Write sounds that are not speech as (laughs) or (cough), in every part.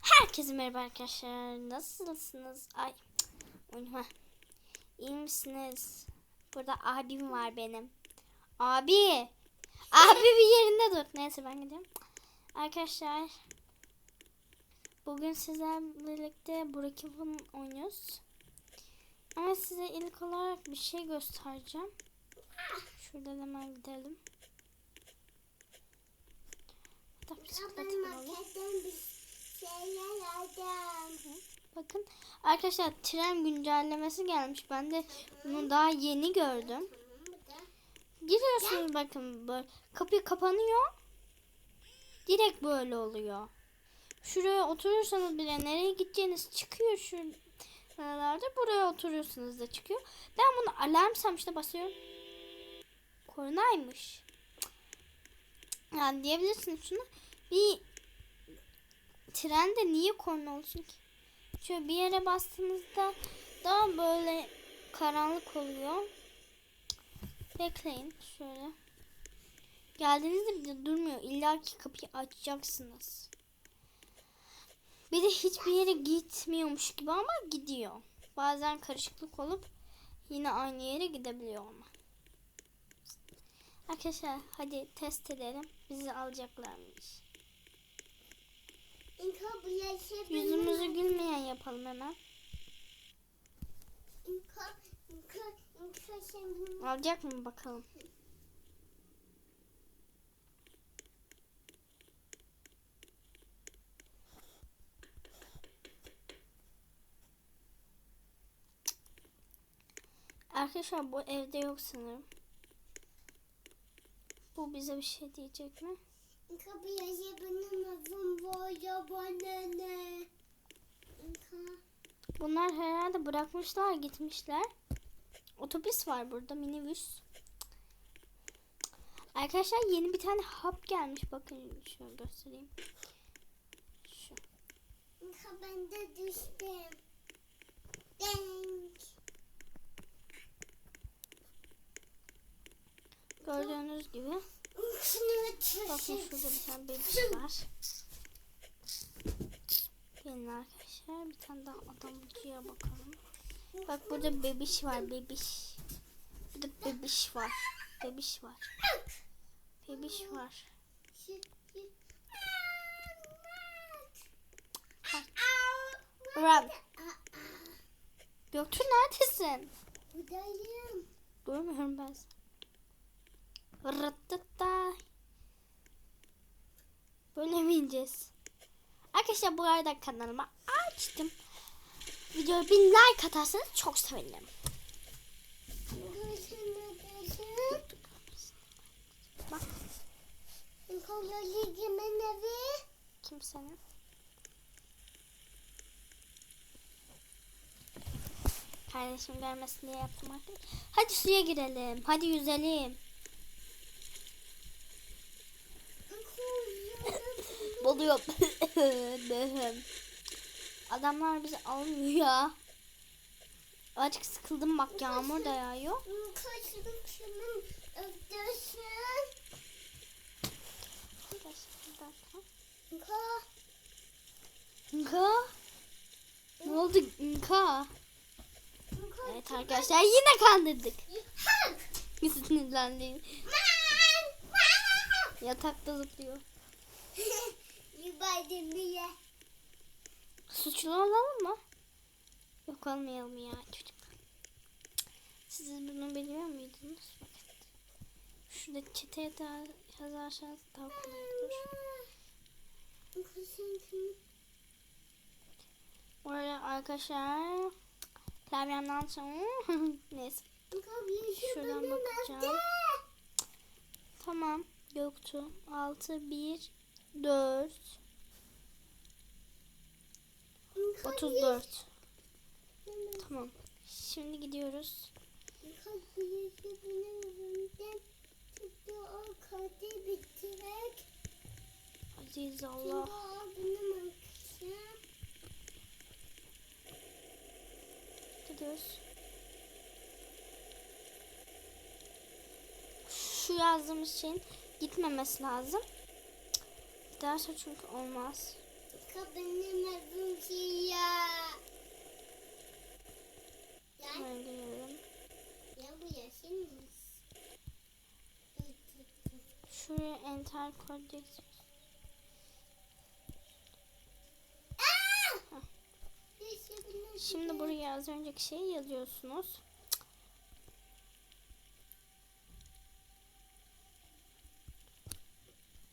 Herkese merhaba arkadaşlar. Nasılsınız? Ay oynama. İyi misiniz? Burada abim var benim. Abi. Abi bir yerinde dur. Neyse ben gidiyorum. Arkadaşlar. Bugün sizlerle birlikte Brookhaven oynuyoruz. Ama size ilk olarak bir şey göstereceğim. Şuradan hemen gidelim. Hatta bisikleti Ben alalım. Bakın arkadaşlar tren güncellemesi gelmiş. Ben de bunu daha yeni gördüm. Giriyorsunuz bakın böyle kapı kapanıyor. Direkt böyle oluyor. Şuraya oturursanız bile nereye gideceğiniz çıkıyor şuralarda. Buraya oturuyorsunuz da çıkıyor. Ben bunu alarm sanmışta basıyorum. Koronaymış. Yani diyebilirsiniz şunu. Bir trende niye korna olsun ki? Şöyle bir yere bastığınızda daha böyle karanlık oluyor. Bekleyin şöyle. Geldiğinizde bir de durmuyor. İlla ki kapıyı açacaksınız. Bir de hiçbir yere gitmiyormuş gibi ama gidiyor. Bazen karışıklık olup yine aynı yere gidebiliyor ama. Arkadaşlar hadi test edelim. Bizi alacaklarmış. Yaşı Yüzümüzü gülmeyen yapalım hemen. Benim. Alacak mı bakalım. Arkadaşlar bu evde yok sanırım. Bu bize bir şey diyecek mi? Bunlar herhalde bırakmışlar gitmişler. Otobüs var burada minibüs. Arkadaşlar yeni bir tane hap gelmiş. Bakın şöyle göstereyim. Şu. Ben de düştüm. Denk. Gördüğünüz gibi. Bakın şurada bir tane bebiş var. Gelin arkadaşlar bir tane daha adamcıya bakalım. Bak burada bebiş var bebiş. Burada bebiş var. Bebiş var. Bebiş var. Run. Göktuğ neredesin? Buradayım. Görmüyorum ben seni. İneceğiz? Arkadaşlar bu arada kanalıma açtım. Videoya bir like atarsanız çok sevinirim. Bak kimsenin. Kardeşim görmesin diye yaptım artık. Hadi suya girelim. Hadi yüzelim. Boluyor. (laughs) Adamlar bizi almıyor ya. Azıcık sıkıldım bak yağmur da yağıyor. Nka. Ne oldu Nka? Evet arkadaşlar yine kandırdık. Sinirlendim. Yatakta zıplıyor. Yuvardım bile. Suçlu olalım mı? Yok olmayalım ya çocuklar. Siz bunu biliyor muydunuz? Bakın. Şurada çeteye daha yazarsanız daha kolay olur. Bu arada arkadaşlar klavyemden sonra (laughs) neyse Şuradan bakacağım. tamam yoktu 6 1 4 34 tamam. Şimdi gidiyoruz. Aziz Allah. Gidiyoruz. Şu yazdığımız şeyin Gitmemesi lazım. Giderse çünkü olmaz. Benim adım Şia. Ya, Şöyle girelim. ya bu yaşın Şuraya enter koyacaksın. Şimdi buraya az önceki şeyi yazıyorsunuz.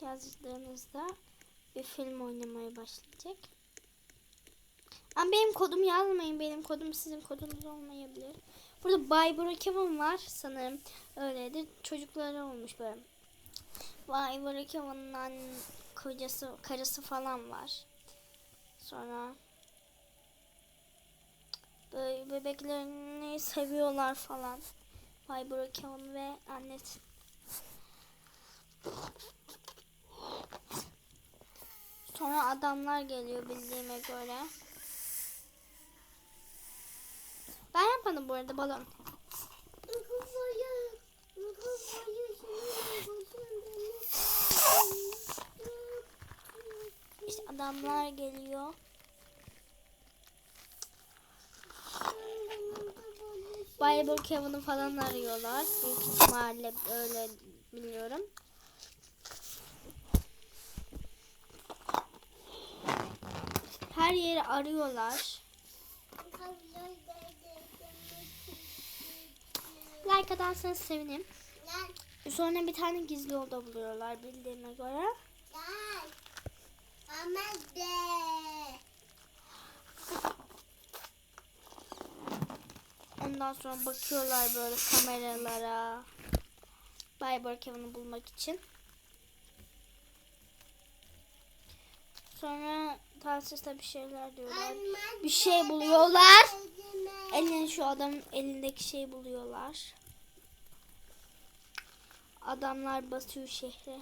Yazdığınızda bir film oynamaya başlayacak. Ama benim kodum yazmayın. Benim kodum sizin kodunuz olmayabilir. Burada Bay Brookhaven var sanırım. Öyledir. Çocukları olmuş böyle. Bay Brookhaven'ın kocası, karısı falan var. Sonra böyle bebeklerini seviyorlar falan. Bay Brookhaven ve annesi. Sonra adamlar geliyor bildiğime göre. Ben yapmadım bu arada balon. İşte adamlar geliyor. Bay Brookhaven'ı falan arıyorlar. Büyük ihtimalle öyle biliyorum. Her yeri arıyorlar. Like atarsanız sevinirim. Sonra bir tane gizli oda buluyorlar bildiğime göre. Ama de. Ondan sonra bakıyorlar böyle kameralara. Bay Brookhaven'ı bulmak için. Sonra telsizde bir şeyler diyorlar. Bir şey buluyorlar. Eline şu adamın elindeki şeyi buluyorlar. Adamlar basıyor şehre.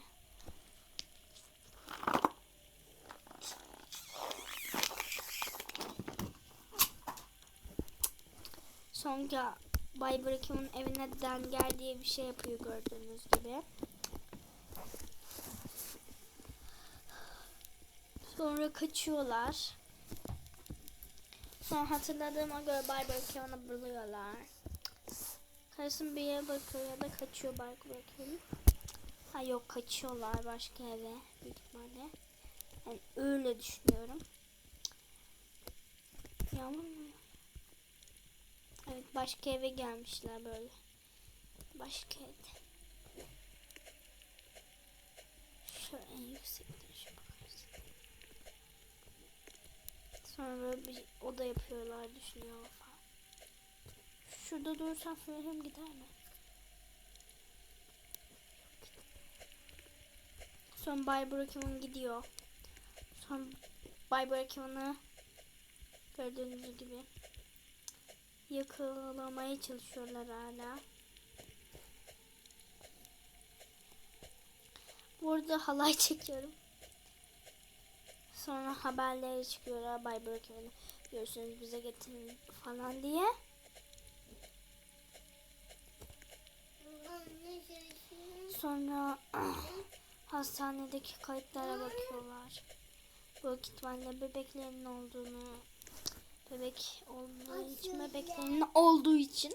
Sonra Bay Brookhaven'ın evine Denger diye bir şey yapıyor gördüğünüz gibi. Sonra kaçıyorlar. Sonra hatırladığıma göre Bay Brookhaven'ı buluyorlar. Karısın bir yere bakıyor ya da kaçıyor Bay Brookhaven. Ha yok kaçıyorlar başka eve büyük ihtimalle. Yani öyle düşünüyorum. Yağmur mu? Evet başka eve gelmişler böyle. Başka evde. Şu en yüksekten şu bakarsın. Sonra böyle bir oda yapıyorlar düşünüyor falan. Şurada dursam film gider mi? Sonra Bay Brookhaven gidiyor. Sonra Bay Brookhaven'ı gördüğünüz gibi yakalamaya çalışıyorlar hala. Burada halay (laughs) çekiyorum. Sonra haberlere çıkıyorlar Bay Brookhaven'ı görürsünüz bize getirin falan diye. Sonra hastanedeki kayıtlara bakıyorlar. Bu ihtimalle bebeklerin olduğunu bebek olduğu için bebeklerin olduğu için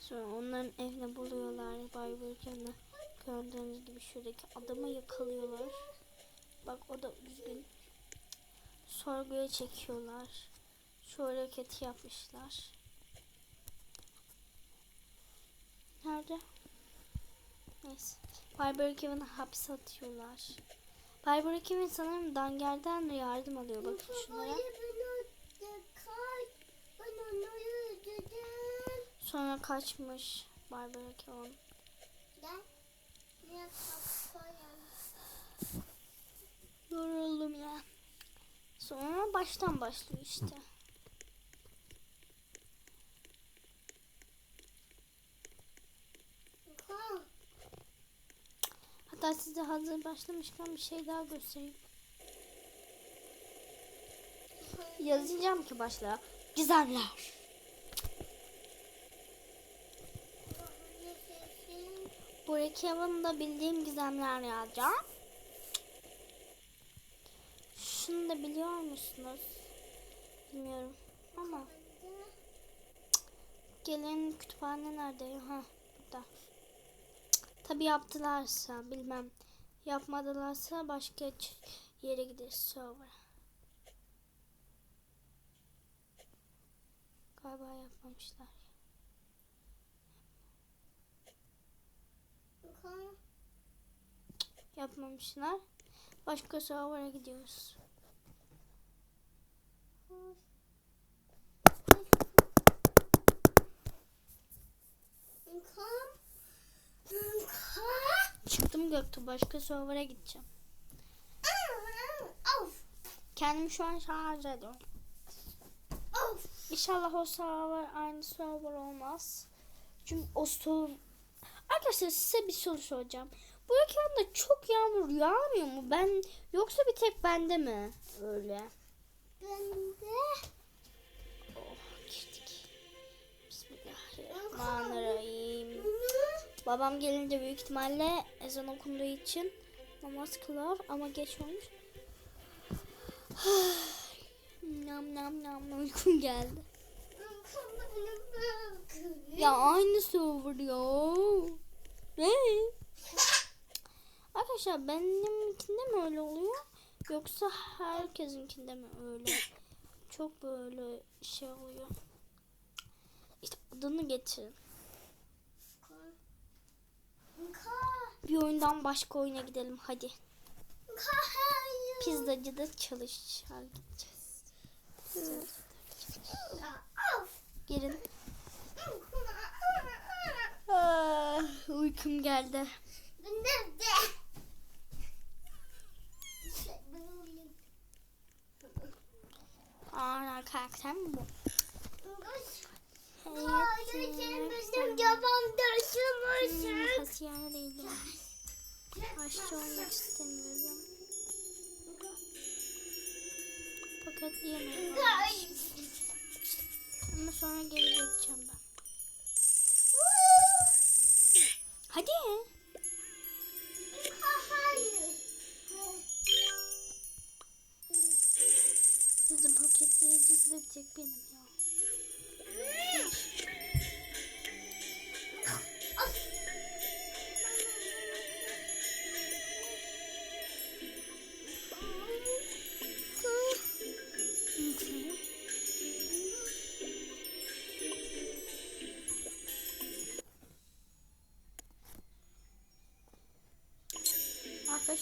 sonra onların evine buluyorlar Bay Burkan'ı gördüğünüz gibi şuradaki adamı yakalıyorlar bak o da üzgün sorguya çekiyorlar. Şu hareketi yapmışlar. Nerede? Neyse. Bay Burkan'ı hapse atıyorlar. Bay Burkan sanırım Danger'den de yardım alıyor. Bakın şunlara Sonra kaçmış Barbara Keon. Yoruldum ya. Sonra baştan başlıyor işte. Hatta size hazır başlamışken bir şey daha göstereyim. Yazacağım ki başla. Gizemler. Buradaki havanı bildiğim gizemler yazacağım. Şunu da biliyor musunuz? Bilmiyorum ama gelin kütüphane nerede? Ha burada. Tabi yaptılarsa bilmem. Yapmadılarsa başka yere gideriz sonra. Galiba yapmamışlar. Yapmamışlar. Başka server'a gidiyoruz. Çıktım Göktuğ. Başka server'a gideceğim. Kendimi şu an şarj ediyorum. İnşallah o server aynı server olmaz. Çünkü o server... Arkadaşlar size bir soru soracağım. Bu ekranda çok yağmur yağmıyor mu? Ben yoksa bir tek bende mi? Öyle. Oh girdik. Bismillahirrahmanirrahim. Babam gelince büyük ihtimalle ezan okunduğu için namaz kılar ama geç olmuş. (sighs) nam nam nam uykum geldi. Ya aynı server ya. Ne? Arkadaşlar benimkinde mi öyle oluyor? Yoksa herkesinkinde mi öyle? Çok böyle şey oluyor. İşte adını getirin. Bir oyundan başka oyuna gidelim hadi. Pizzacıda çalışar gideceğiz. Gelin. Ah, uykum geldi. Aa, karakter mi bu? Bizim babam taşımışık. Kasiyer değilim. Aşçı olmak istemiyorum. Paketleyemiyorum. Ama sonra geri ben. Hadi. Sizin paketleyicisi de bir tek benim ya.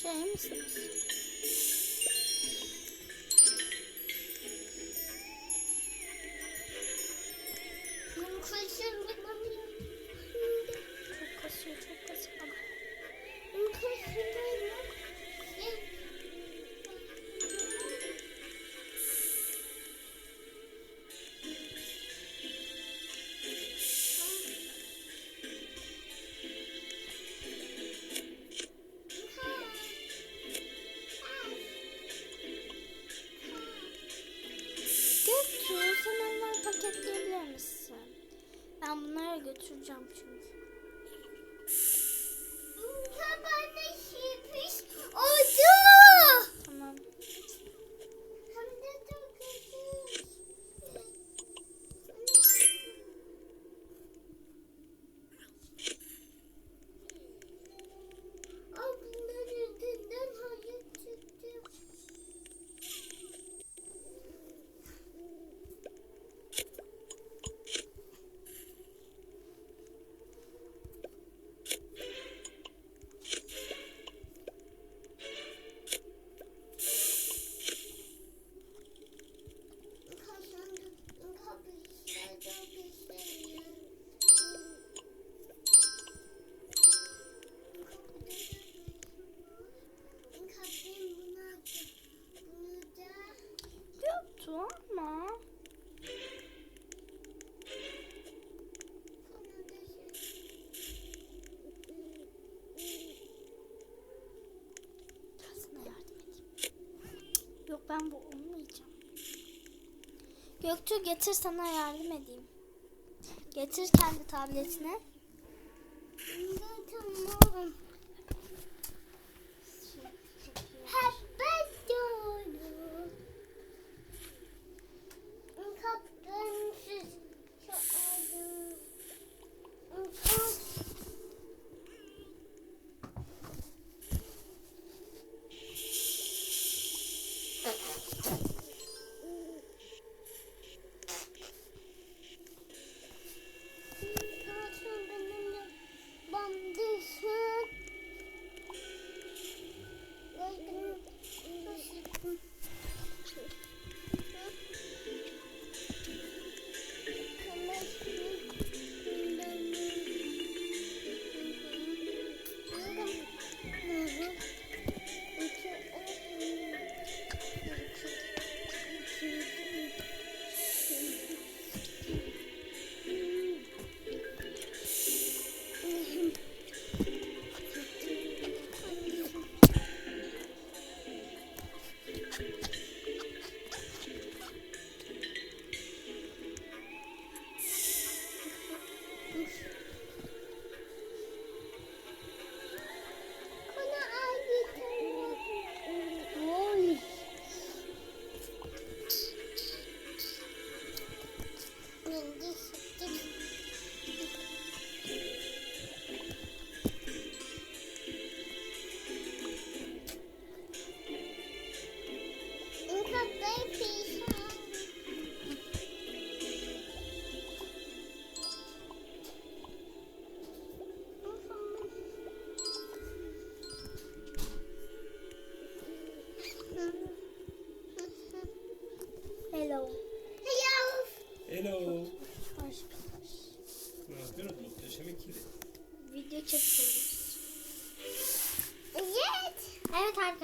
Arkadaşlar iyi ben bu olmayacağım. Göktuğ getir sana yardım edeyim. Getir kendi tabletine.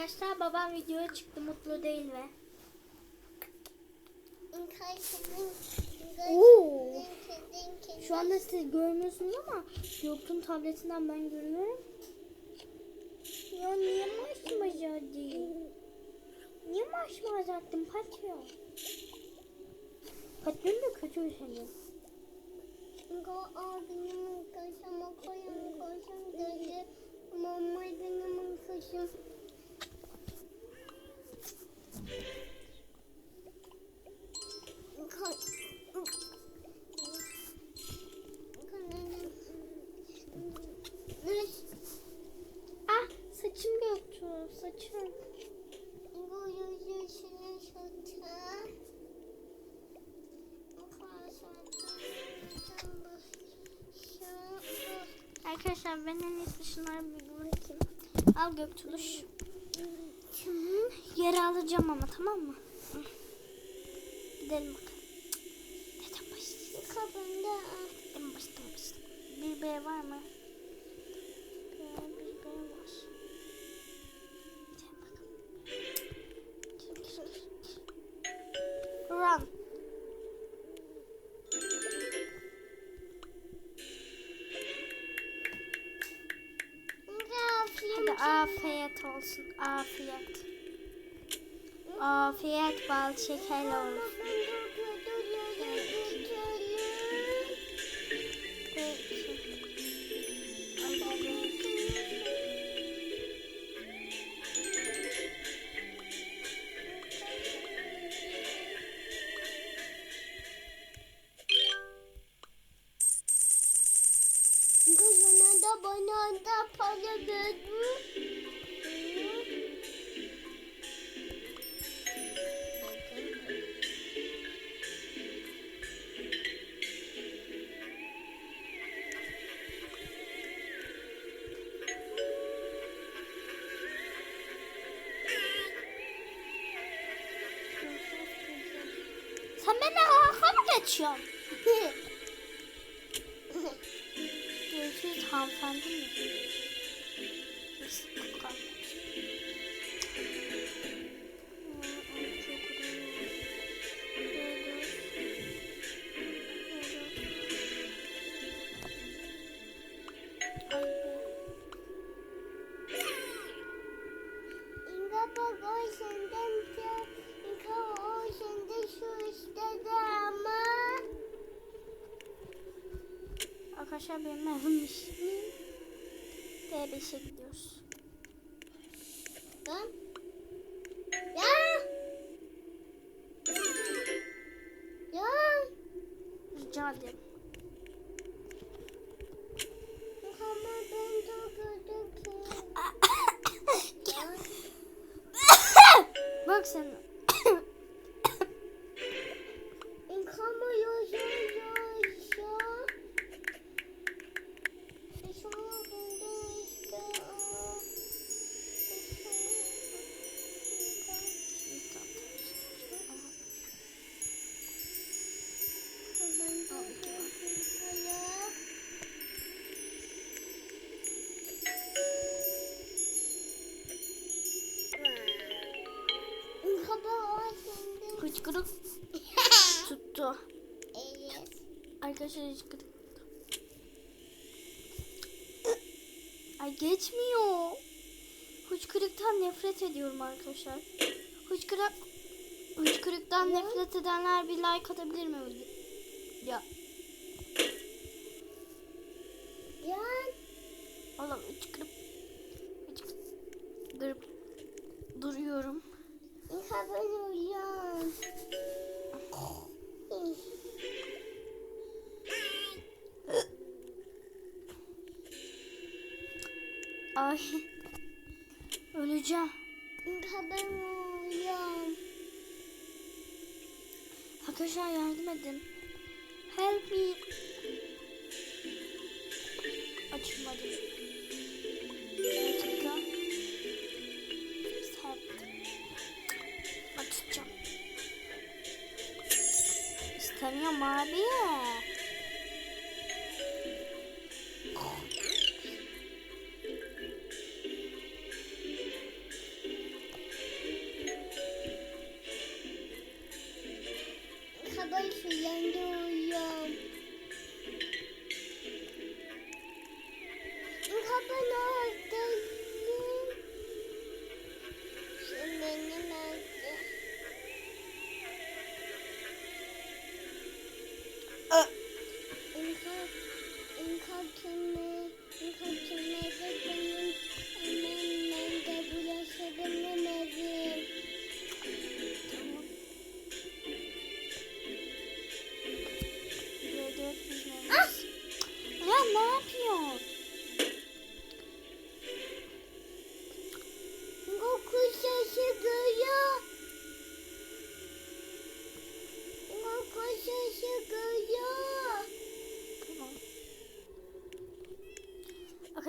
Arkadaşlar babam videoya çıktı mutlu değil ve. Oo. Şu anda siz görmüyorsunuz ama Göktuğ'un tabletinden ben görüyorum. Ya niye maşmaca değil? Niye maşmaca attın Patio? Patio'nun da kötü bir şey. Go abinin kaşıma koyun koşun dedi. Mama benim kaşım. Ah saçım Göktuğ saçım. Arkadaşlar ben en iyisi şunları bir bırakayım. Al Göktürüş. Yere alacağım ama tamam mı? Gidelim bakalım. Neden başlayacağız? Kapında En baştan başlayalım. Bir B var Afiyet bal şeker olsun. Sen benimle dalga mı geçiyorsun? (laughs) Görüşürüz hanımefendi mi? Nasıl bakalım? Rica ederim. Hıçkırık (laughs) tuttu. Evet. Arkadaşlar hıçkırık. Ay geçmiyor. Hıçkırıktan nefret ediyorum arkadaşlar. Hıçkırık Hıçkırıktan nefret edenler bir like atabilir mi? Ya Kafanı uyan. Arkadaşlar yardım edin. Help me. Açılmadı. Dakika. Help. Açacağım. İstemiyorum abi.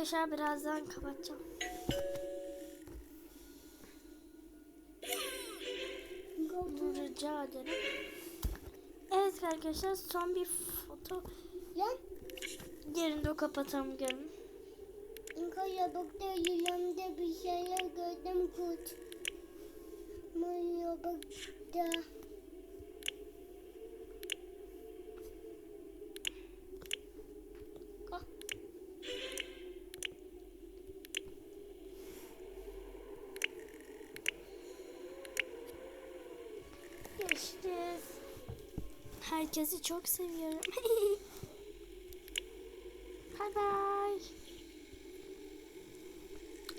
Arkadaşlar birazdan kapatacağım. Rica ederim. Evet arkadaşlar son bir foto Lan, yerinde o kapatalım gelin. İnka yabakta yılandı bir şeyler gördüm kurt. Yabakta. Ah. Görüşürüz. Herkesi çok seviyorum. (laughs)